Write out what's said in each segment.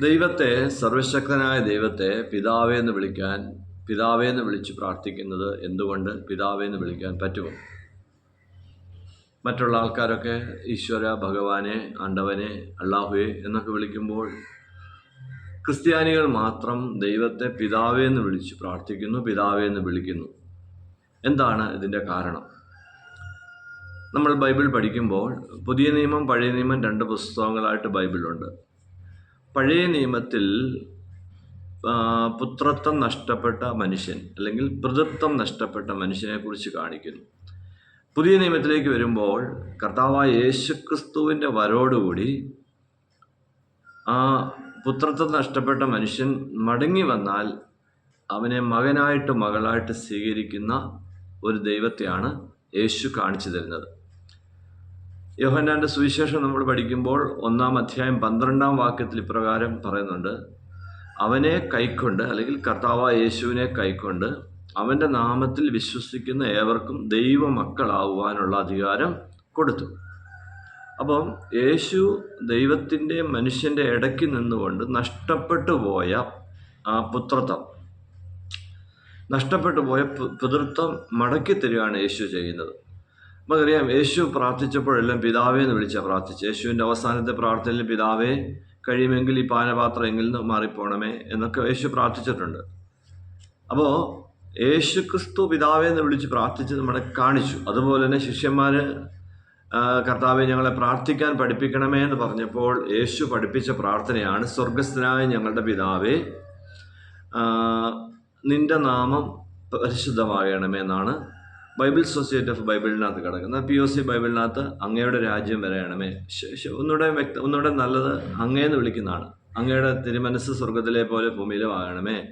ദൈവത്തെ സർവശക്തനായ ദൈവത്തെ പിതാവേ എന്ന് വിളിക്കാൻ പിതാവേ എന്ന് വിളിച്ച് പ്രാർത്ഥിക്കുന്നത് എന്തുകൊണ്ട് പിതാവേ എന്ന് വിളിക്കാൻ പറ്റുമോ? മറ്റുള്ള ആൾക്കാരൊക്കെ ഈശ്വര ഭഗവാനെ ആണ്ടവനെ അള്ളാഹുവെ എന്നൊക്കെ വിളിക്കുമ്പോൾ ക്രിസ്ത്യാനികൾ മാത്രം ദൈവത്തെ പിതാവേ എന്ന് വിളിച്ച് പ്രാർത്ഥിക്കുന്നു പിതാവേ എന്ന് വിളിക്കുന്നു. എന്താണ് ഇതിന്റെ കാരണം? നമ്മൾ ബൈബിൾ പഠിക്കുമ്പോൾ പുതിയ നിയമം പഴയ നിയമം രണ്ട് പുസ്തകങ്ങളായിട്ട് ബൈബിളുണ്ട്. പഴയ നിയമത്തിൽ പുത്രത്വം നഷ്ടപ്പെട്ട മനുഷ്യൻ അല്ലെങ്കിൽ പിതൃത്വം നഷ്ടപ്പെട്ട മനുഷ്യനെക്കുറിച്ച് കാണിക്കുന്നു. പുതിയ നിയമത്തിലേക്ക് വരുമ്പോൾ കർത്താവായ യേശുക്രിസ്തുവിന്റെ വരോടുകൂടി ആ പുത്രത്വം നഷ്ടപ്പെട്ട മനുഷ്യൻ മടങ്ങി വന്നാൽ അവനെ മകനായിട്ട് മകളായിട്ട് സ്വീകരിക്കുന്ന ഒരു ദൈവത്തെയാണ് യേശു കാണിച്ചു തരുന്നത്. യോഹന്നാന്റെ സുവിശേഷം നമ്മൾ പഠിക്കുമ്പോൾ ഒന്നാം അധ്യായം പന്ത്രണ്ടാം വാക്യത്തിൽ ഇപ്രകാരം പറയുന്നുണ്ട്. അവനെ കൈക്കൊണ്ട് അല്ലെങ്കിൽ കർത്താവ യേശുവിനെ കൈക്കൊണ്ട് അവന്റെ നാമത്തിൽ വിശ്വസിക്കുന്ന ഏവർക്കും ദൈവ ദൈവമക്കളാകുവാനുള്ള അധികാരം കൊടുത്തു. അപ്പം യേശു ദൈവത്തിന്റെ മനുഷ്യന്റെ ഇടയ്ക്ക് നിന്നുകൊണ്ട് നഷ്ടപ്പെട്ടു പോയ ആ പുത്രത്വം നഷ്ടപ്പെട്ടു പോയ പിതൃത്വം മടക്കി തരികയാണ് യേശു ചെയ്യുന്നത്. നമുക്കറിയാം യേശു പ്രാർത്ഥിച്ചപ്പോഴെല്ലാം പിതാവേ എന്ന് വിളിച്ചാൽ പ്രാർത്ഥിച്ചു യേശുവിന്റെ അവസാനത്തെ പ്രാർത്ഥനയിൽ പിതാവേ കഴിയുമെങ്കിൽ ഈ പാനപാത്രം എങ്കിൽ നിന്ന് മാറിപ്പോണമേ എന്നൊക്കെ യേശു പ്രാർത്ഥിച്ചിട്ടുണ്ട്. അപ്പോൾ യേശു ക്രിസ്തു പിതാവേ എന്ന് വിളിച്ച് പ്രാർത്ഥിച്ച് നമ്മളെ കാണിച്ചു. അതുപോലെ തന്നെ ശിഷ്യന്മാർ കർത്താവെ ഞങ്ങളെ പ്രാർത്ഥിക്കാൻ പഠിപ്പിക്കണമേ എന്ന് പറഞ്ഞപ്പോൾ യേശു പഠിപ്പിച്ച പ്രാർത്ഥനയാണ് സ്വർഗസ്ഥനായ ഞങ്ങളുടെ പിതാവേ നിന്റെ നാമം പരിശുദ്ധമാകണമേ എന്നാണ് ബൈബിൾ സൊസൈറ്റി ഓഫ് ബൈബിളിനകത്ത് കിടക്കുന്നത്. പി ഒ സി ബൈബിളിനകത്ത് അങ്ങയുടെ രാജ്യം വരെയാണമേ ഒന്നുകൂടെ വ്യക്ത ഒന്നുകൂടെ നല്ലത് അങ്ങയെന്ന് വിളിക്കുന്നതാണ്. അങ്ങയുടെ തിരുമനസ് സ്വർഗത്തിലെ പോലെ ഭൂമിയിലും ആകണമേ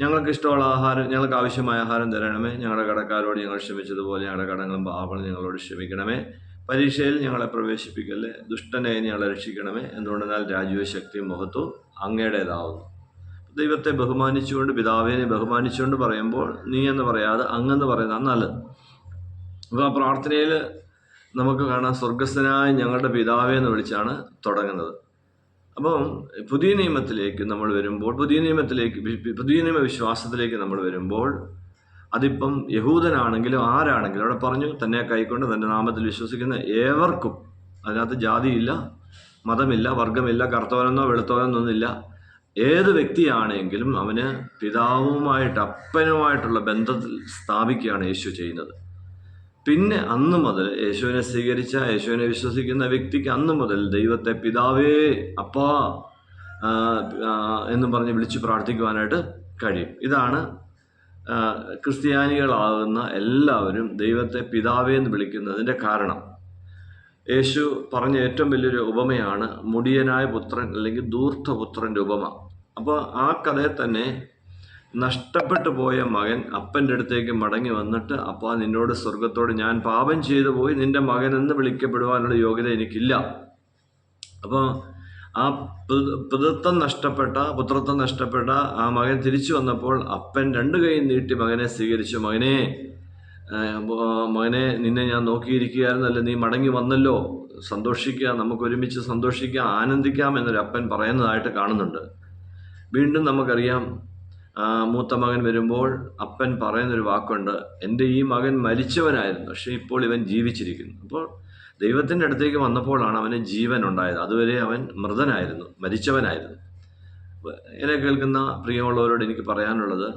ഞങ്ങൾക്ക് ഇഷ്ടമുള്ള ആഹാരം ഞങ്ങൾക്ക് ആവശ്യമായ ആഹാരം തരണമേ. ഞങ്ങളുടെ കടക്കാരോട് ഞങ്ങൾ ക്ഷമിച്ചതുപോലെ ഞങ്ങളുടെ കടങ്ങളും പാപങ്ങളും ഞങ്ങളോട് ക്ഷമിക്കണമേ. പരീക്ഷയിൽ ഞങ്ങളെ പ്രവേശിപ്പിക്കല്ലേ ദുഷ്ടനെ ഞങ്ങളെ രക്ഷിക്കണമേ. എന്തുകൊണ്ടെന്നാൽ രാജ്യവും ശക്തിയും മഹത്വവും അങ്ങയുടേതാവുന്നു. ദൈവത്തെ ബഹുമാനിച്ചുകൊണ്ട് പിതാവിനെ ബഹുമാനിച്ചുകൊണ്ട് പറയുമ്പോൾ നീ എന്ന് പറയാതെ അങ്ങെന്ന് പറയുന്നതാണ് നല്ലത്. അപ്പോൾ ആ പ്രാർത്ഥനയിൽ നമുക്ക് കാണാം സ്വർഗസ്ഥനായ ഞങ്ങളുടെ പിതാവേ എന്ന് വിളിച്ചാണ് തുടങ്ങുന്നത്. അപ്പം പുതിയ നിയമത്തിലേക്ക് നമ്മൾ വരുമ്പോൾ പുതിയ നിയമത്തിലേക്ക് പുതിയ നിയമ വിശ്വാസത്തിലേക്ക് നമ്മൾ വരുമ്പോൾ അതിപ്പം യഹൂദനാണെങ്കിലും ആരാണെങ്കിലും അവിടെ പറഞ്ഞു തന്നെ കൈക്കൊണ്ട് തന്റെ നാമത്തിൽ വിശ്വസിക്കുന്ന ഏവർക്കും അതിനകത്ത് ജാതിയില്ല മതമില്ല വർഗമില്ല കറുത്തവനെന്നോ വെളുത്തവനെന്നൊന്നില്ല ഏത് വ്യക്തിയാണെങ്കിലും അവന് പിതാവുമായിട്ട് അപ്പനുമായിട്ടുള്ള ബന്ധത്തിൽ സ്ഥാപിക്കുകയാണ് യേശു ചെയ്യുന്നത്. പിന്നെ അന്ന് മുതൽ യേശുവിനെ സ്വീകരിച്ച യേശുവിനെ വിശ്വസിക്കുന്ന വ്യക്തിക്ക് അന്ന് മുതൽ ദൈവത്തെ പിതാവേ അപ്പാ എന്ന് പറഞ്ഞ് വിളിച്ച് പ്രാർത്ഥിക്കുവാനായിട്ട് കഴിയും. ഇതാണ് ക്രിസ്ത്യാനികളാകുന്ന എല്ലാവരും ദൈവത്തെ പിതാവേ എന്ന് വിളിക്കുന്നതിന്റെ കാരണം. യേശു പറഞ്ഞ ഏറ്റവും വലിയൊരു ഉപമയാണ് മുടിയനായ പുത്രൻ അല്ലെങ്കിൽ ദൂർത്തപുത്രന്റെ ഉപമ. അപ്പോൾ ആ കഥയെ തന്നെ നഷ്ടപ്പെട്ടു പോയ മകൻ അപ്പന്റെ അടുത്തേക്ക് മടങ്ങി വന്നിട്ട് അപ്പാ നിന്നോട് സ്വർഗത്തോട് ഞാൻ പാപം ചെയ്തു പോയി നിന്റെ മകൻ എന്ന് വിളിക്കപ്പെടുവാനുള്ള യോഗ്യത എനിക്കില്ല. അപ്പോൾ ആ പിതൃത്വം നഷ്ടപ്പെട്ട പുത്രത്വം നഷ്ടപ്പെട്ട ആ മകൻ തിരിച്ചു വന്നപ്പോൾ അപ്പൻ രണ്ട് കൈ നീട്ടി മകനെ സ്വീകരിച്ചു. മകനെ മകനെ നിന്നെ ഞാൻ നോക്കിയിരിക്കുകയായിരുന്നല്ലോ നീ മടങ്ങി വന്നല്ലോ. സന്തോഷിക്കുക നമുക്ക് ഒരുമിച്ച് സന്തോഷിക്കാം ആനന്ദിക്കാം എന്നൊരു അപ്പൻ പറയുന്നതായിട്ട് കാണുന്നുണ്ട്. വീണ്ടും നമുക്കറിയാം മൂത്ത മകൻ വരുമ്പോൾ അപ്പൻ പറയുന്നൊരു വാക്കുണ്ട് എന്റെ ഈ മകൻ മരിച്ചവനായിരുന്നു പക്ഷേ ഇപ്പോൾ ഇവൻ ജീവിച്ചിരിക്കുന്നു. അപ്പോൾ ദൈവത്തിന്റെ അടുത്തേക്ക് വന്നപ്പോഴാണ് അവന് ജീവൻ ഉണ്ടായത് അതുവരെ അവൻ മൃതനായിരുന്നു മരിച്ചവനായിരുന്നു. എന്നെ കേൾക്കുന്ന പ്രിയമുള്ളവരോട് എനിക്ക് പറയാനുള്ളത്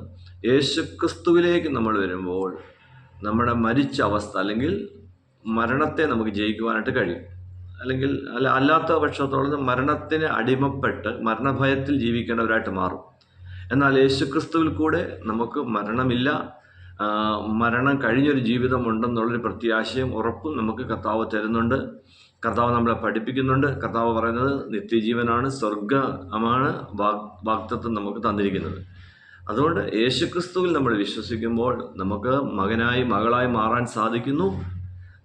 യേശുക്രിസ്തുവിലേക്ക് നമ്മൾ വരുമ്പോൾ നമ്മുടെ മരിച്ച അവസ്ഥ അല്ലെങ്കിൽ മരണത്തെ നമുക്ക് ജയിക്കുവാനായിട്ട് കഴിയും. അല്ലെങ്കിൽ അല്ല അല്ലാത്ത പക്ഷത്തോളം മരണത്തിന് അടിമപ്പെട്ട് മരണഭയത്തിൽ ജീവിക്കേണ്ടവരായിട്ട് മാറും. എന്നാൽ യേശുക്രിസ്തുവിൽ കൂടെ നമുക്ക് മരണമില്ല. മരണം കഴിഞ്ഞൊരു ജീവിതമുണ്ടെന്നുള്ളൊരു പ്രത്യാശയും ഉറപ്പും നമുക്ക് കർത്താവ് തരുന്നുണ്ട്. കർത്താവ് നമ്മളെ പഠിപ്പിക്കുന്നുണ്ട്. കർത്താവ് പറയുന്നത് നിത്യജീവനാണ് സ്വർഗമാണ് വാഗ് വാക്തത്വം നമുക്ക് തന്നിരിക്കുന്നത്. അതുകൊണ്ട് യേശുക്രിസ്തുവിൽ നമ്മൾ വിശ്വസിക്കുമ്പോൾ നമുക്ക് മകനായി മകളായി മാറാൻ സാധിക്കുന്നു.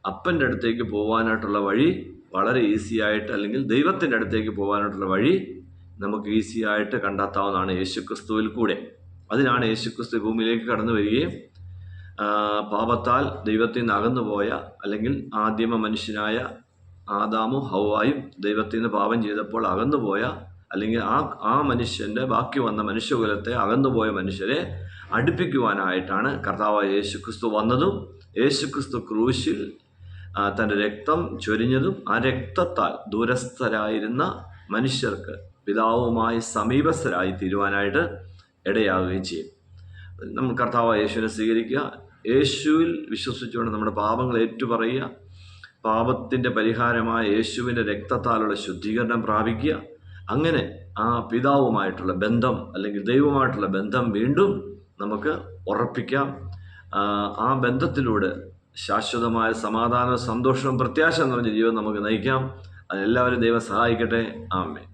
അപ്പന്റെ അടുത്തേക്ക് പോകാനായിട്ടുള്ള വഴി വളരെ ഈസി ആയിട്ട് അല്ലെങ്കിൽ ദൈവത്തിന്റെ അടുത്തേക്ക് പോകാനായിട്ടുള്ള വഴി നമുക്ക് ഈസി ആയിട്ട് കണ്ടെത്താവുന്നതാണ് യേശുക്രിസ്തുവിൽ കൂടെ. അതിനാണ് യേശുക്രിസ്തു ക്രിസ്തു ഭൂമിയിലേക്ക് കടന്നു വരികയും പാപത്താൽ ദൈവത്തിൽ നിന്ന് അകന്നുപോയ അല്ലെങ്കിൽ ആദ്യമ മനുഷ്യനായ ആദാമും ഹൗവായും ദൈവത്തിൽ നിന്ന് പാപം ചെയ്തപ്പോൾ അകന്നുപോയ അല്ലെങ്കിൽ ആ ആ മനുഷ്യന്റെ ബാക്കി വന്ന മനുഷ്യകുലത്തെ അകന്നുപോയ മനുഷ്യരെ അടുപ്പിക്കുവാനായിട്ടാണ് കർത്താവ് യേശു ക്രിസ്തു വന്നതും യേശു ക്രിസ്തു ക്രൂശിൽ തന്റെ രക്തം ചൊരിഞ്ഞതും ആ രക്തത്താൽ ദൂരസ്ഥരായിരുന്ന മനുഷ്യർക്ക് പിതാവുമായി സമീപസ്ഥരായി തീരുവാനായിട്ട് ഇടയാകുകയും ചെയ്യും. നമ്മൾ കർത്താവ് യേശുവിനെ സ്വീകരിക്കുക യേശുവിൽ വിശ്വസിച്ചുകൊണ്ട് നമ്മുടെ പാപങ്ങൾ ഏറ്റുപറയുക പാപത്തിന്റെ പരിഹാരമായ യേശുവിന്റെ രക്തത്താലുള്ള ശുദ്ധീകരണം പ്രാപിക്കുക അങ്ങനെ ആ പിതാവുമായിട്ടുള്ള ബന്ധം അല്ലെങ്കിൽ ദൈവമായിട്ടുള്ള ബന്ധം വീണ്ടും നമുക്ക് ഉറപ്പിക്കാം. ആ, ബന്ധത്തിലൂടെ ശാശ്വതമായ സമാധാനവും സന്തോഷവും പ്രത്യാശ നിറഞ്ഞ ജീവൻ നമുക്ക് നയിക്കാം. അതിനെല്ലാവരും ദൈവം സഹായിക്കട്ടെ. ആമേ